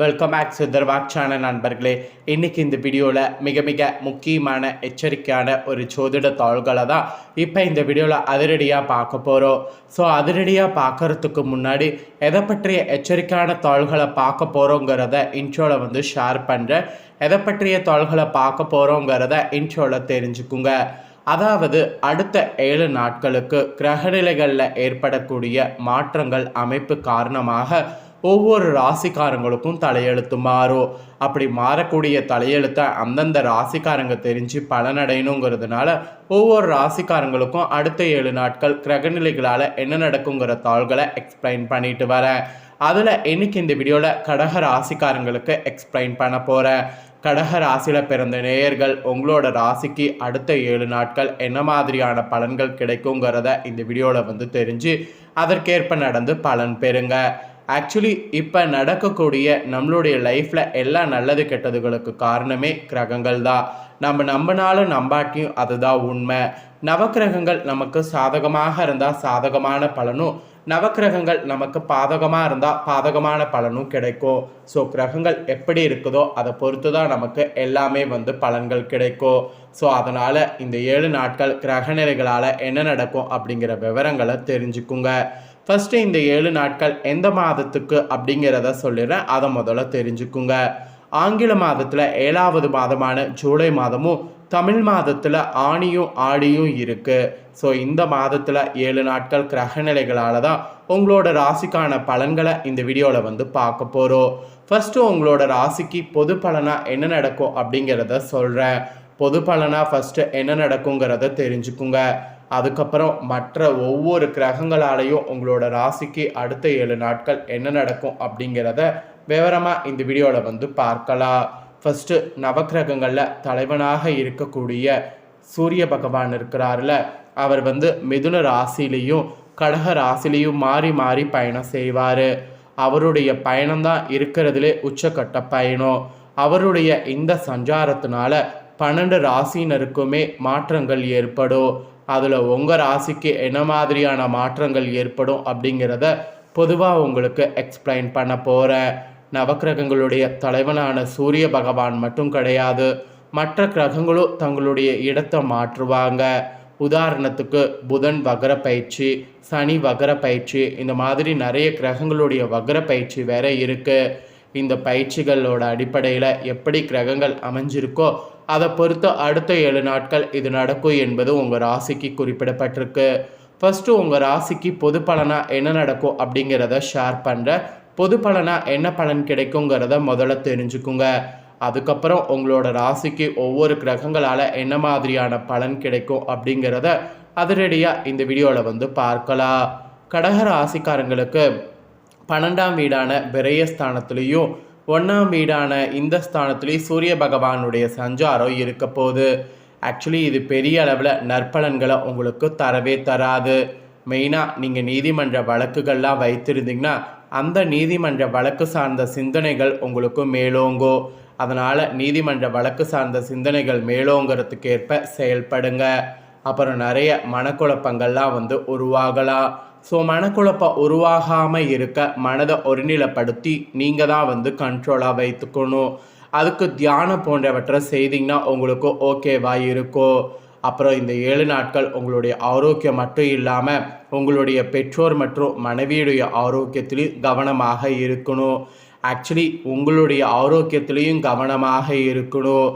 welcome back Sudharvak channel நண்பர்களே. இன்றைக்கி இந்த வீடியோவில் மிக மிக முக்கியமான எச்சரிக்கையான ஒரு ஜோதிட தாள்களை தான் இப்போ இந்த வீடியோவில் அதிரடியாக பார்க்க போகிறோம் ஸோ அதிரடியாக பார்க்கறதுக்கு முன்னாடி எதை பற்றிய எச்சரிக்கையான தாள்களை பார்க்க போகிறோங்கிறத இன்ட்ரோவில் வந்து ஷேர் பண்ணுறேன் எதை பற்றிய தாள்களை பார்க்க போகிறோங்கிறத இன்ட்ரோவில் தெரிஞ்சுக்குங்க. அதாவது அடுத்த ஏழு நாட்களுக்கு கிரகநிலைகளில் ஏற்படக்கூடிய மாற்றங்கள் அமைப்பு காரணமாக ஒவ்வொரு ராசிக்காரங்களுக்கும் தலையெழுத்து மாறும். அப்படி மாறக்கூடிய தலையெழுத்தை அந்தந்த ராசிக்காரங்க தெரிஞ்சு பலனடையணுங்கிறதுனால ஒவ்வொரு ராசிக்காரங்களுக்கும் அடுத்த ஏழு நாட்கள் கிரகநிலைகளால் என்ன நடக்குங்கிற தாள்களை எக்ஸ்பிளைன் பண்ணிட்டு வரேன். அதில் இன்னைக்கு இந்த வீடியோவில் கடக ராசிக்காரங்களுக்கு எக்ஸ்பிளைன் பண்ண போகிறேன் கடக ராசியில் பிறந்த நேயர்கள் உங்களோட ராசிக்கு அடுத்த ஏழு நாட்கள் என்ன மாதிரியான பலன்கள் கிடைக்குங்கிறத இந்த வீடியோவில் வந்து தெரிஞ்சு அதற்கேற்ப நடந்து பலன் பெறுங்க. ஆக்சுவலி இப்போ நடக்கக்கூடிய நம்மளுடைய லைஃப்பில் எல்லா நல்லது கெட்டதுகளுக்கு காரணமே கிரகங்கள் தான். நம்ம நம்பினாலும் நம்பாட்டியும் அதுதான் உண்மை. நவக்கிரகங்கள் நமக்கு சாதகமாக இருந்தால் சாதகமான பலனும் நவக்கிரகங்கள் நமக்கு பாதகமாக இருந்தால் பாதகமான பலனும் கிடைக்கும். ஸோ கிரகங்கள் எப்படி இருக்குதோ அதை பொறுத்து தான் நமக்கு எல்லாமே வந்து பலன்கள் கிடைக்கும். ஸோ அதனால் இந்த ஏழு நாட்கள் கிரக நிலைகளால் என்ன நடக்கும் அப்படிங்கிற விவரங்களை தெரிஞ்சுக்குங்க. ஃபஸ்ட்டு இந்த ஏழு நாட்கள் எந்த மாதத்துக்கு அப்படிங்கிறத சொல்லிடுறேன். அதை முதல்ல தெரிஞ்சுக்குங்க. ஆங்கில மாதத்தில் ஏழாவது மாதமான ஜூலை மாதமும் தமிழ் மாதத்தில் ஆணியும் ஆடியும் இருக்குது ஸோ இந்த மாதத்தில் ஏழு நாட்கள் கிரகநிலைகளால் தான் உங்களோட ராசிக்கான பலன்களை இந்த வீடியோவில் வந்து பார்க்க போகிறோம் ஃபஸ்ட்டு உங்களோட ராசிக்கு பொது பலனாக என்ன நடக்கும் அப்படிங்கிறத சொல்கிறேன் பொது பலனாக ஃபஸ்ட்டு என்ன நடக்குங்கிறத தெரிஞ்சுக்குங்க. அதுக்கப்புறம் மற்ற ஒவ்வொரு கிரகங்களாலையும் உங்களோட ராசிக்கு அடுத்த ஏழு நாட்கள் என்ன நடக்கும் அப்படிங்கிறத விவரமாக இந்த வீடியோவில் வந்து பார்க்கலாம். ஃபஸ்ட்டு நவக்கிரகங்களில் தலைவனாக இருக்கக்கூடிய சூரிய பகவான் இருக்கிறார்ல அவர் வந்து மிதுன ராசிலையும் கடக ராசிலையும் மாறி மாறி பயணம் செய்வார். அவருடைய பயணம்தான் இருக்கிறதுலே உச்சக்கட்ட பயணம். அவருடைய இந்த சஞ்சாரத்தினால பன்னெண்டு ராசினருக்குமே மாற்றங்கள் ஏற்படும். அதில் உங்கள் ராசிக்கு என்ன மாதிரியான மாற்றங்கள் ஏற்படும் அப்படிங்கிறத பொதுவாக உங்களுக்கு எக்ஸ்பிளைன் பண்ண போகிறேன் நவக்கிரகங்களுடைய தலைவனான சூரிய பகவான் மட்டும் கிடையாது. மற்ற கிரகங்களும் தங்களுடைய இடத்தை மாற்றுவாங்க. உதாரணத்துக்கு புதன் வகர பயிற்சி சனி வகர பயிற்சி இந்த மாதிரி நிறைய கிரகங்களுடைய வகர பயிற்சி வேற இருக்குது இந்த பயிற்சிகளோட அடிப்படையில் எப்படி கிரகங்கள் அமைஞ்சிருக்கோ அதை பொறுத்து அடுத்த ஏழு நாட்கள் இது நடக்கும் என்பது உங்கள் ராசிக்கு குறிப்பிடப்பட்டிருக்கு. ஃபஸ்ட்டு உங்கள் ராசிக்கு பொது பலனாக என்ன நடக்கும் அப்படிங்கிறத ஷேர் பண்ணுறேன் பொது பலனாக என்ன பலன் கிடைக்குங்கிறத முதல்ல தெரிஞ்சுக்குங்க. அதுக்கப்புறம் உங்களோட ராசிக்கு ஒவ்வொரு கிரகங்களால் என்ன மாதிரியான பலன் கிடைக்கும் அப்படிங்கிறத அதிரடியாக இந்த வீடியோவில் வந்து பார்க்கலாம். கடக ராசிக்காரங்களுக்கு பன்னெண்டாம் வீடான விரயஸ்தானத்துலேயும் ஒன்றாம் வீடான இந்த ஸ்தானத்துலேயும் சூரிய பகவானுடைய சஞ்சாரம் இருக்க போகுது. ஆக்சுவலி இது பெரிய அளவில் நற்பலன்களை உங்களுக்கு தரவே தராது. மெயினாக நீங்கள் நீதிமன்ற வழக்குகள்லாம் வைத்திருந்தீங்கன்னா அந்த நீதிமன்ற வழக்கு சார்ந்த சிந்தனைகள் உங்களுக்கு மேலோங்கோ அதனால் நீதிமன்ற வழக்கு சார்ந்த சிந்தனைகள் மேலோங்கிறதுக்கேற்ப செயல்படுங்க. அப்புறம் நிறைய மனக்குழப்பங்கள்லாம் வந்து உருவாகலாம். ஸோ மனக்குழப்பம் உருவாகாமல் இருக்க மனதை ஒருநிலைப்படுத்தி நீங்கள் தான் வந்து கண்ட்ரோலாக வைத்துக்கணும். அதுக்கு தியானம் போன்றவற்றை செய்தீங்கன்னா உங்களுக்கு ஓகேவாக இருக்கும் அப்புறம் இந்த ஏழு நாட்கள் உங்களுடைய ஆரோக்கியம் மட்டும் இல்லாமல் உங்களுடைய பெற்றோர் மற்றும் மனைவியுடைய ஆரோக்கியத்திலையும் கவனமாக இருக்கணும். ஆக்சுவலி உங்களுடைய ஆரோக்கியத்திலையும் கவனமாக இருக்கணும்.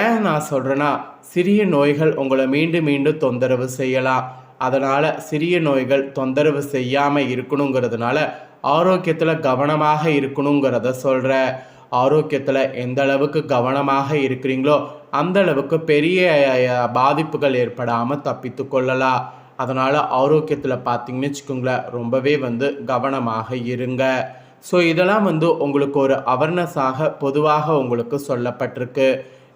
ஏன் நான் சொல்கிறேன்னா சிறிய நோய்கள் உங்களை மீண்டும் மீண்டும் தொந்தரவு செய்யலாம். அதனால் சிறிய நோய்கள் தொந்தரவு செய்யாமல் இருக்கணுங்கிறதுனால ஆரோக்கியத்தில் கவனமாக இருக்கணுங்கிறத சொல்கிற ஆரோக்கியத்தில் எந்த அளவுக்கு கவனமாக இருக்கிறீங்களோ அந்த அளவுக்கு பெரிய பாதிப்புகள் ஏற்படாமல் தப்பித்து கொள்ளலாம். அதனால் ஆரோக்கியத்தில் பார்த்தீங்கன்னு வச்சுக்கோங்களேன் ரொம்பவே வந்து கவனமாக இருங்க. ஸோ இதெல்லாம் வந்து உங்களுக்கு ஒரு அவேர்னஸாக பொதுவாக உங்களுக்கு சொல்லப்பட்டிருக்கு.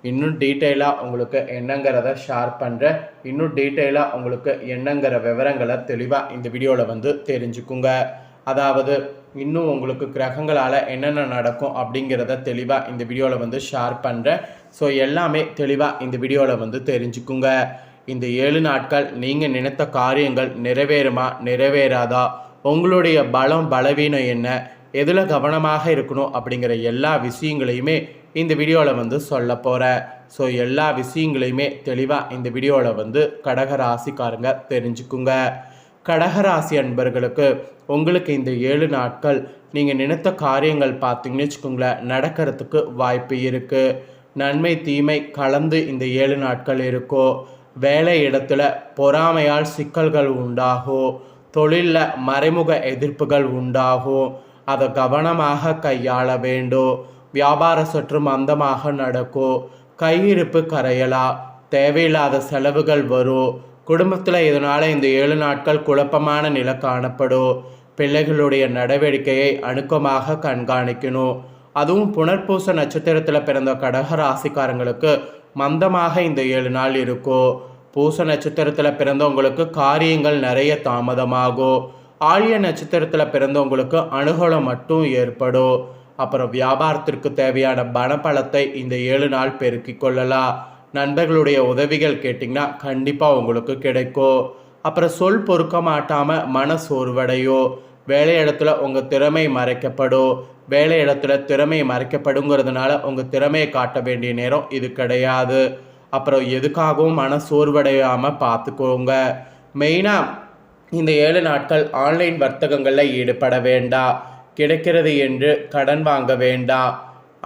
இன்னும் டீட்டெயிலாக உங்களுக்கு என்னங்கிறத ஷேர் பண்ணுறேன் இன்னும் டீட்டெயிலாக உங்களுக்கு என்னங்கிற விவரங்களை தெளிவாக இந்த வீடியோவில் வந்து தெரிஞ்சுக்குங்க. அதாவது இன்னும் உங்களுக்கு கிரகங்களால் என்னென்ன நடக்கும் அப்படிங்கிறத தெளிவாக இந்த வீடியோவில் வந்து ஷேர் பண்ணுறேன் ஸோ எல்லாமே தெளிவாக இந்த வீடியோவில் வந்து தெரிஞ்சுக்குங்க. இந்த ஏழு நாட்கள் நீங்கள் நினைத்த காரியங்கள் நிறைவேறுமா நிறைவேறாதா? உங்களுடைய பலம் பலவீனம் என்ன? எதில் கவனமாக இருக்கணும் அப்படிங்கிற எல்லா விஷயங்களையுமே இந்த வீடியோவில் வந்து சொல்ல போகிறேன் ஸோ எல்லா விஷயங்களையுமே தெளிவாக இந்த வீடியோவில் வந்து கடகராசிக்காரங்க தெரிஞ்சுக்குங்க. கடகராசி அன்பர்களுக்கு உங்களுக்கு இந்த ஏழு நாட்கள் நீங்கள் நினைத்த காரியங்கள் பார்த்தீங்கன்னு வச்சுக்கோங்களேன் நடக்கிறதுக்கு வாய்ப்பு இருக்குது நன்மை தீமை கலந்து இந்த ஏழு நாட்கள் இருக்கோ வேலை இடத்துல பொறாமையால் சிக்கல்கள் உண்டாகும் தொழிலில் மறைமுக எதிர்ப்புகள் உண்டாகும் அதை கவனமாக கையாள வேண்டும் வியாபார சற்று மந்தமாக நடக்கும் கையிருப்பு கரையலாம் தேவையில்லாத செலவுகள் வரும் குடும்பத்தில் இதனால் இந்த ஏழு நாட்கள் குழப்பமான நிலை காணப்படும் பிள்ளைகளுடைய நடவடிக்கையை அணுக்கமாக கண்காணிக்கணும் அதுவும் புனர்பூச நட்சத்திரத்தில் பிறந்த கடக ராசிக்காரங்களுக்கு மந்தமாக இந்த ஏழு நாள் இருக்கும் பூச நட்சத்திரத்தில் பிறந்தவங்களுக்கு காரியங்கள் நிறைய தாமதமாகும் ஆழிய நட்சத்திரத்தில் பிறந்தவங்களுக்கு அனுகூலம் மட்டும் ஏற்படும் அப்புறம் வியாபாரத்திற்கு தேவையான பணப்பழத்தை இந்த ஏழு நாள் பெருக்கிக் கொள்ளலாம். நண்பர்களுடைய உதவிகள் கேட்டிங்கன்னா கண்டிப்பாக உங்களுக்கு கிடைக்கும். அப்புறம் சொல் பொறுக்க மாட்டாமல் மன சோர்வடையும். வேலை இடத்துல உங்கள் திறமை மறைக்கப்படும். வேலை இடத்துல திறமை மறைக்கப்படுங்கிறதுனால உங்கள் திறமையை காட்ட வேண்டிய நேரம் இது கிடையாது. அப்புறம் எதுக்காகவும் மன சோர்வடையாமல் பார்த்துக்கோங்க. மெயினாக இந்த ஏழு நாட்கள் ஆன்லைன் வர்த்தகங்களில் ஈடுபட வேண்டாம். கிடைக்கிறது என்று கடன் வாங்க வேண்டாம்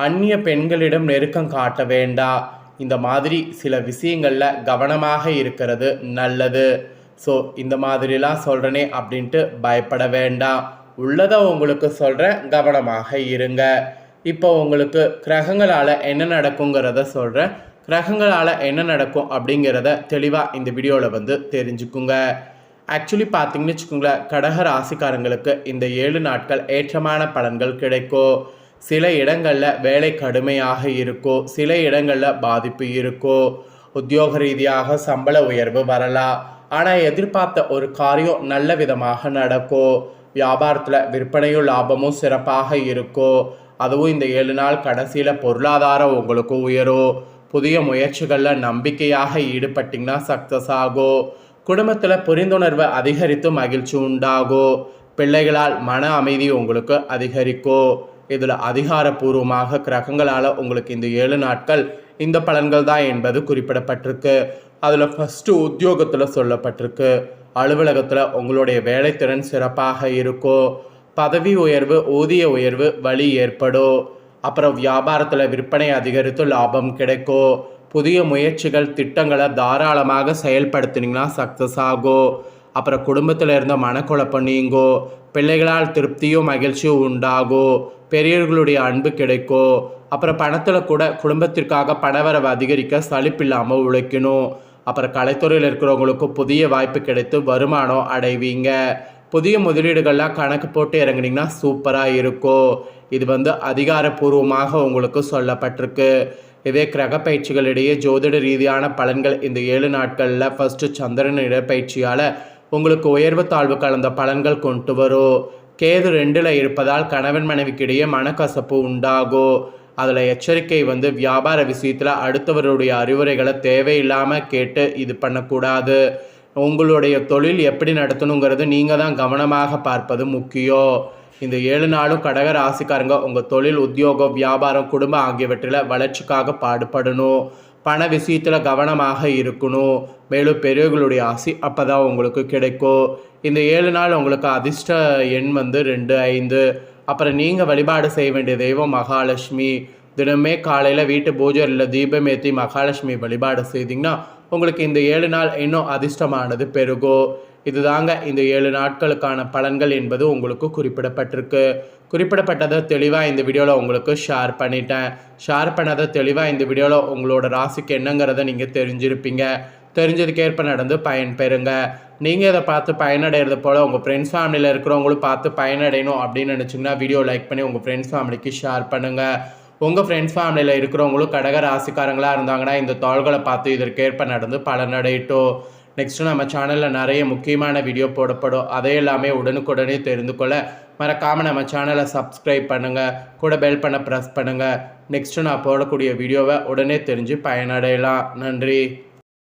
அந்நிய பெண்களிடம் நெருக்கம் காட்ட வேண்டாம் இந்த மாதிரி சில விஷயங்களில் கவனமாக இருக்கிறது நல்லது. ஸோ இந்த மாதிரிலாம் சொல்கிறனே அப்படின்ட்டு பயப்பட வேண்டாம் உள்ளதை உங்களுக்கு சொல்கிறேன் கவனமாக இருங்க. இப்போ உங்களுக்கு கிரகங்களால் என்ன நடக்குங்கிறத சொல்கிறேன் கிரகங்களால் என்ன நடக்கும் அப்படிங்கிறத தெளிவாக இந்த வீடியோவில் வந்து தெரிஞ்சுக்குங்க. ஆக்சுவலி பார்த்தீங்கன்னு வச்சுக்கோங்களேன் கடக ராசிக்காரங்களுக்கு இந்த ஏழு நாட்கள் ஏற்றமான பலன்கள் கிடைக்கும். சில இடங்களில் வேலை கடுமையாக இருக்கும். சில இடங்களில் பாதிப்பு இருக்கும். உத்தியோக ரீதியாக சம்பள உயர்வு வரலாம். ஆனால் எதிர்பார்த்த ஒரு காரியம் நல்ல விதமாக நடக்கும். வியாபாரத்தில் விற்பனையும் லாபமும் சிறப்பாக இருக்கும். அதுவும் இந்த ஏழு நாள் கடைசியில் பொருளாதாரம் உங்களுக்கு உயரும். புதிய முயற்சிகளில் நம்பிக்கையாக ஈடுபட்டிங்கன்னா சக்ஸஸ் ஆகும். குடும்பத்தில் புரிந்துணர்வு அதிகரித்து மகிழ்ச்சி உண்டாகும் பிள்ளைகளால் மன அமைதி உங்களுக்கு அதிகரிக்கும் இதில் அதிகாரப்பூர்வமாக கிரகங்களால் உங்களுக்கு இந்த ஏழு நாட்கள் இந்த பலன்கள் தான் என்பது குறிப்பிடப்பட்டிருக்கு. அதில் ஃபஸ்ட்டு உத்தியோகத்தில் சொல்லப்பட்டிருக்கு. அலுவலகத்தில் உங்களுடைய வேலைத்திறன் சிறப்பாக இருக்கும் பதவி உயர்வு ஊதிய உயர்வு வழி ஏற்படும் அப்புறம் வியாபாரத்தில் விற்பனை அதிகரித்து லாபம் கிடைக்கும் புதிய முயற்சிகள் திட்டங்களை தாராளமாக செயல்படுத்தினீங்கன்னா சக்ஸஸ் ஆகும் அப்புறம் குடும்பத்தில் இருந்த மனக்குழப்பம் நீங்கும் பிள்ளைகளால் திருப்தியும் மகிழ்ச்சியும் உண்டாகும் பெரியவர்களுடைய அன்பு கிடைக்கும் அப்புறம் பணத்தில் கூட குடும்பத்திற்காக பணவரவு அதிகரிக்க சலிப்பில்லாமல் உழைக்கணும். அப்புறம் கலைத்துறையில் இருக்கிறவங்களுக்கு புதிய வாய்ப்பு கிடைத்து வருமானம் அடைவீங்க. புதிய முதலீடுகள்லாம் கணக்கு போட்டு இறங்குனீங்கன்னா சூப்பராக இருக்கும் இது வந்து அதிகாரப்பூர்வமாக உங்களுக்கு சொல்லப்பட்டிருக்கு. இதே கிரக பயிற்சிகளிடையே ஜோதிட ரீதியான பலன்கள் இந்த ஏழு நாட்களில் ஃபஸ்ட்டு சந்திரன் இடப்பயிற்சியால் உங்களுக்கு உயர்வு தாழ்வு கலந்த பலன்கள் கொண்டு வரும். கேது ரெண்டில் இருப்பதால் கணவன் மனைவிக்கிடையே மனக்கசப்பு உண்டாகும். அதில் எச்சரிக்கை வந்து வியாபார விஷயத்தில் அடுத்தவருடைய அறிவுரைகளை தேவையில்லாமல் கேட்டு இது பண்ணக்கூடாது. உங்களுடைய தொழில் எப்படி நடத்தணுங்கிறது நீங்கள் தான் கவனமாக பார்ப்பது முக்கியம். இந்த ஏழு நாளும் கடக ராசிக்காரங்க உங்கள் தொழில் உத்தியோகம் வியாபாரம் குடும்பம் ஆகியவற்றில் வளர்ச்சிக்காக பாடுபடணும். பண விஷயத்தில் கவனமாக இருக்கணும். மேலும் பெரியவர்களுடைய ஆசி அப்போ தான் உங்களுக்கு கிடைக்கும். இந்த ஏழு நாள் உங்களுக்கு அதிர்ஷ்ட எண் வந்து ரெண்டு ஐந்து. அப்புறம் நீங்கள் வழிபாடு செய்ய வேண்டிய தெய்வம் மகாலட்சுமி. தினமே காலையில் வீட்டு பூஜையில் தீபம் ஏற்றி மகாலட்சுமி வழிபாடு செய்தீங்கன்னா உங்களுக்கு இந்த ஏழு நாள் இன்னும் அதிர்ஷ்டமானது பெருகும். இதுதாங்க இந்த ஏழு நாட்களுக்கான பலன்கள் என்பது உங்களுக்கு குறிப்பிடப்பட்டிருக்கு. குறிப்பிடப்பட்டதை தெளிவாக இந்த வீடியோவில் உங்களுக்கு ஷேர் பண்ணிட்டேன். ஷேர் பண்ணதை தெளிவாக இந்த வீடியோவில் உங்களோட ராசிக்கு என்னங்கிறத நீங்கள் தெரிஞ்சிருப்பீங்க. தெரிஞ்சதுக்கேற்ப நடந்து பயன் பெறுங்க. நீங்கள் இதை பார்த்து பயனடைகிறது போல் உங்கள் ஃப்ரெண்ட்ஸ் ஃபேமிலியில் இருக்கிறவங்களும் பார்த்து பயனடையணும் அப்படின்னு நினச்சிங்கன்னா வீடியோ லைக் பண்ணி உங்கள் ஃப்ரெண்ட்ஸ் ஃபேமிலிக்கு ஷேர் பண்ணுங்கள் உங்கள் ஃப்ரெண்ட்ஸ் ஃபேமிலியில் இருக்கிறவங்களும் கடக ராசிக்காரங்களாக இருந்தாங்கன்னா இந்த தாள்களை பார்த்து இதற்கேற்ப நடந்து பலனடையட்டும். நெக்ஸ்ட்டு நம்ம சேனலில் நிறைய முக்கியமான வீடியோ போடப்படும். அதை எல்லாமே உடனுக்குடனே தெரிந்து கொள்ள மறக்காமல் நம்ம சேனலை சப்ஸ்கிரைப் பண்ணுங்கள் கூட பெல் பண்ண ப்ரெஸ் பண்ணுங்கள் நெக்ஸ்ட்டு நான் போடக்கூடிய வீடியோவை உடனே தெரிஞ்சு பயனடையலாம். நன்றி.